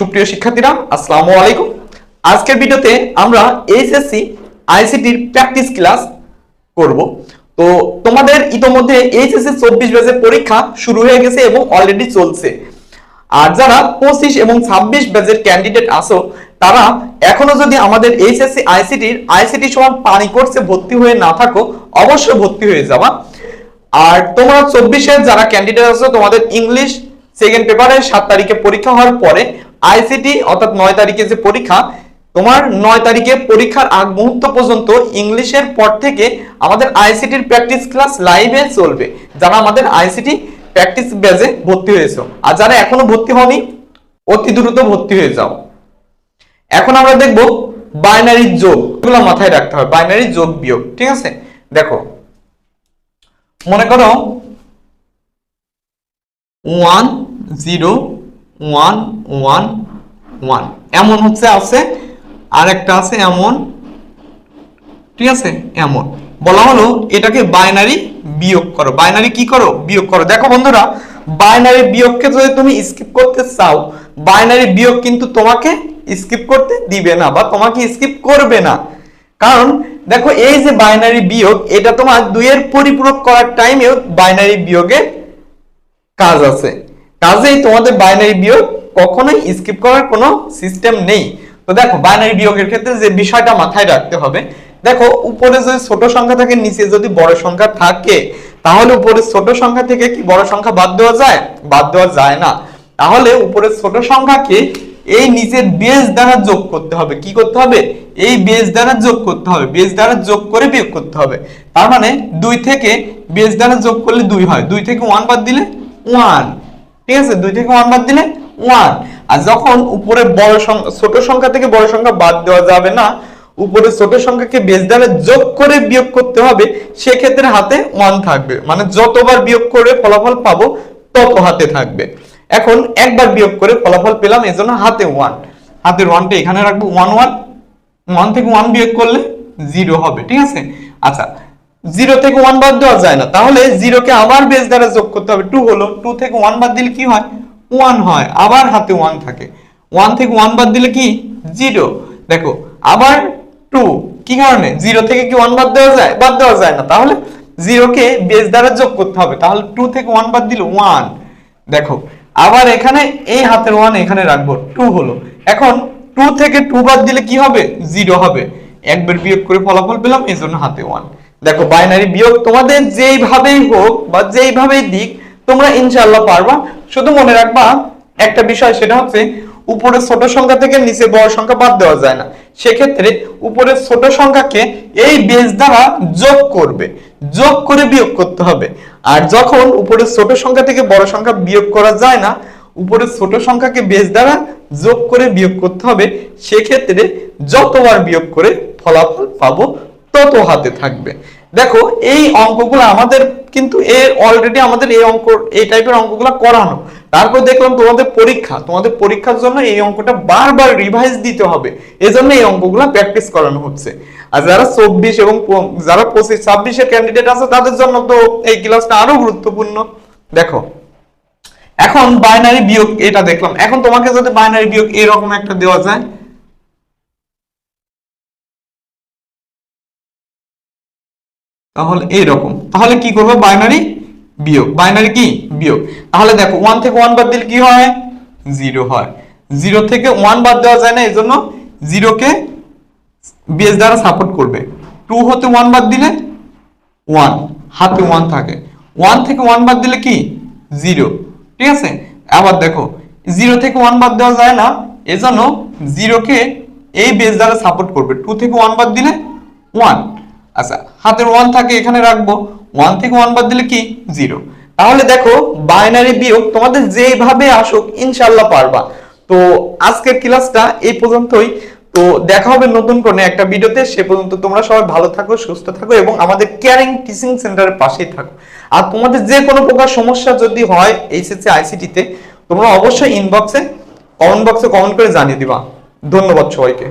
সুপ্রিয় শিক্ষার্থীরা, আসসালামু আলাইকুম। আজকের ভিডিওতে আমরা এইচএসসি, আইসিটির প্র্যাকটিস ক্লাস করব। তো তোমাদের ইতোমধ্যে এইচএসসি চব্বিশ ব্যাচের পরীক্ষা শুরু হয়ে গেছে এবং অলরেডি চলছে। আর যারা পঁচিশ এবং ছাব্বিশ ব্যাচের ক্যান্ডিডেট আসো তারা এখনও যদি আমাদের এইচএসসি, আইসিটির, আইসিটি সমান পানি কোর্সে ভর্তি হয়ে না থাকো, অবশ্যই ভর্তি হয়ে যাবা। আর তোমরা চব্বিশে যারা ক্যান্ডিডেট আছো, তোমাদের ইংলিশ সেকেন্ড পেপারে সাত তারিখে পরীক্ষা হওয়ার পরে আইসিটি অর্থাৎ নয় তারিখে যে পরীক্ষা, তোমার নয় তারিখে পরীক্ষার আগ মুহূর্ত পর্যন্ত ইংলিশের পর থেকে আমাদের আইসিটির প্র্যাকটিস ক্লাস লাইভে চলবে। যারা আমাদের আইসিটি প্র্যাকটিস ব্যাচে ভর্তি হয়েছো। আর যারা এখনও ভর্তি হওনি, অতি দ্রুত ভর্তি হয়ে যাও। এখন আমরা দেখব বাইনারি যোগ, এগুলো মাথায় রাখতে হবে বাইনারি যোগ বিয়োগ, ঠিক আছে? দেখো, মনে করো one zero one one one. এমন হচ্ছে, আছে। আর একটা আছে, এমন। ঠিক আছে? এমন। বলা হলো, এটাকে বাইনারি বিয়োগ করো। বাইনারি কি করো? বিয়োগ করো। দেখো বন্ধুরা, বাইনারি বিয়োগকে যদি তুমি স্কিপ করতে চাও, বাইনারি বিয়োগ কিন্তু তোমাকে স্কিপ করতে দিবে না বা তোমাকে স্কিপ করবে না। কারণ, দেখো, এই যে বাইনারি বিয়োগ, এটা তোমার দুইয়ের পরিপূরক করার টাইমেও বাইনারি বিয়োগের কাজ আছে। কাজেই তোমাদের বাইনারি বিয়োগ কখনোই স্কিপ করার কোনো সিস্টেম নেই। তো দেখো বাইনারি বিয়োগের ক্ষেত্রে যে বিষয়টা মাথায় রাখতে হবে, দেখো, উপরে যদি ছোট সংখ্যা থাকে, নিচে যদি বড় সংখ্যা থাকে, তাহলে উপরে ছোট সংখ্যা থেকে কি বড় সংখ্যা বাদ দেওয়া যায়? বাদ দেওয়া যায় না। তাহলে উপরে ছোট সংখ্যাকে এই নিচের বেস দ্বারা যোগ করতে হবে। কি করতে হবে? এই বেস দ্বারা যোগ করতে হবে। বেস দ্বারা যোগ করে বিয়োগ করতে হবে। তার মানে দুই থেকে বেস দ্বারা যোগ করলে দুই হয়। দুই থেকে ওয়ান বাদ দিলে ওয়ান ঠিক আছে? দুই থেকে ওয়ান বাদ দিলে ওয়ান আর যখন উপরে বড় সংখ্যা, ছোট সংখ্যা থেকে বড় সংখ্যা বাদ দেওয়া যাবে না, উপরে ছোট সংখ্যাকে বেস দ্বারা যোগ করে বিয়োগ করতে হবে, সেক্ষেত্রে হাতে ওয়ান থাকবে। মানে যতবার বিয়োগ করে ফলাফল পাবো তত হাতে থাকবে। এখন একবার বিয়োগ করে ফলাফল পেলাম, এই জন্য হাতে ওয়ান হাতের ওয়ানটা এখানে রাখব ওয়ান ওয়ান ওয়ান থেকে ওয়ান বিয়োগ করলে জিরো হবে, ঠিক আছে? আচ্ছা জিরো থেকে ওয়ান বাদ দেওয়া যায় না। তাহলে জিরোকে আবার বেস দ্বারা যোগ করতে হবে। টু হলো টু থেকে ওয়ান বাদ দিলে কি হয়? ওয়ান হয়। আবার হাতে ওয়ান থাকে। ওয়ান থেকে ওয়ান বাদ দিলে কি? জিরো দেখো, আবার টু কি কারণে? জিরো থেকে কি ওয়ান বাদ দেওয়া যায়? বাদ দেওয়া যায় না। তাহলে জিরোকে বেস দ্বারা যোগ করতে হবে। তাহলে টু থেকে ওয়ান বাদ দিলে ওয়ান দেখো, আবার এখানে এই হাতের ওয়ান এখানে রাখব। টু হলো। এখন টু থেকে টু বাদ দিলে কি হবে? জিরো হবে। একবার বিয়োগ করে ফলাফল পেলাম এই জন্য হাতে ওয়ান দেখো বাইনারি বিয়োগ তোমাদের যেইভাবেই হোক বা যেইভাবেই দিক, তোমরা ইনশাল্লাহ পারবা। শুধু মনে রাখবা, একটা বিষয়, সেটা হচ্ছে উপরে ছোট সংখ্যা থেকে নিচে বড় সংখ্যা বাদ দেওয়া যায় না। সেক্ষেত্রে উপরে ছোট সংখ্যাকে এই বেস দ্বারা যোগ করবে। যোগ করে বিয়োগ করতে হবে। আর যখন উপরে ছোট সংখ্যা থেকে বড় সংখ্যা বিয়োগ করা যায় না, উপরে ছোট সংখ্যাকে বেস দ্বারা যোগ করে বিয়োগ করতে হবে, সেক্ষেত্রে যতবার বিয়োগ করে ফলাফল পাবো তত হাতে থাকবে। দেখো, এই অঙ্কগুলো আমাদের কিন্তু অলরেডি আমাদের এই অঙ্ক, এই টাইপের অঙ্কগুলো করানো। তারপর দেখলাম তোমাদের পরীক্ষা। তোমাদের পরীক্ষার জন্য এই অঙ্কটা বারবার রিভাইজ দিতে হবে। এজন্য এই অঙ্কগুলো প্র্যাকটিস করানো হচ্ছে। আর যারা চব্বিশ এবং যারা পঁচিশ, ছাব্বিশের ক্যান্ডিডেট আছে, তাদের জন্য তো এই ক্লাসটা আরও গুরুত্বপূর্ণ। দেখো, এখন বাইনারি বিয়োগ, এটা দেখলাম। এখন তোমাকে যদি বাইনারি বিয়োগ এরকম একটা দেওয়া যায় তাহলে এইরকম। তাহলে কি করব? বাইনারি বিয়োগ। বাইনারি কি? বিয়োগ। তাহলে দেখো ওয়ান থেকে ওয়ান বাদ দিলে কি হয়? জিরো হয়। জিরো থেকে ওয়ান বাদ দেওয়া যায় না, এই জন্য জিরোকে বেস দ্বারা সাপোর্ট করবে। টু হতে ওয়ান বাদ দিলে ওয়ান হাতে ওয়ান থাকে। ওয়ান থেকে ওয়ান বাদ দিলে কি? জিরো ঠিক আছে? আবার দেখো জিরো থেকে ওয়ান বাদ দেওয়া যায় না এজন্য জিরোকে এই বেস দ্বারা সাপোর্ট করবে। টু থেকে ওয়ান বাদ দিলে ওয়ান আচ্ছা হাতের ওয়ান থাকে এখানে রাখব। ওয়ান থেকে ওয়ান বাদ দিলে কি? জিরো তাহলে দেখো বাইনারি বিয়োগ তোমাদের যেভাবে আসুক ইনশাল্লাহ পারবা। তো আজকের ক্লাসটা এই পর্যন্তই। তো দেখা হবে নতুন কোনো একটা ভিডিওতে। সে পর্যন্ত তোমরা সবাই ভালো থাকো, সুস্থ থাকো এবং আমাদের কেয়ারিং টিচিং সেন্টারের পাশেই থাকো। আর তোমাদের যে কোনো প্রকার সমস্যা যদি হয় এইচএসসি, আইসিটিতে, তোমরা অবশ্যই ইনবক্সে কমেন্ট বক্সে কমেন্ট করে জানিয়ে দিবা। ধন্যবাদ সবাইকে।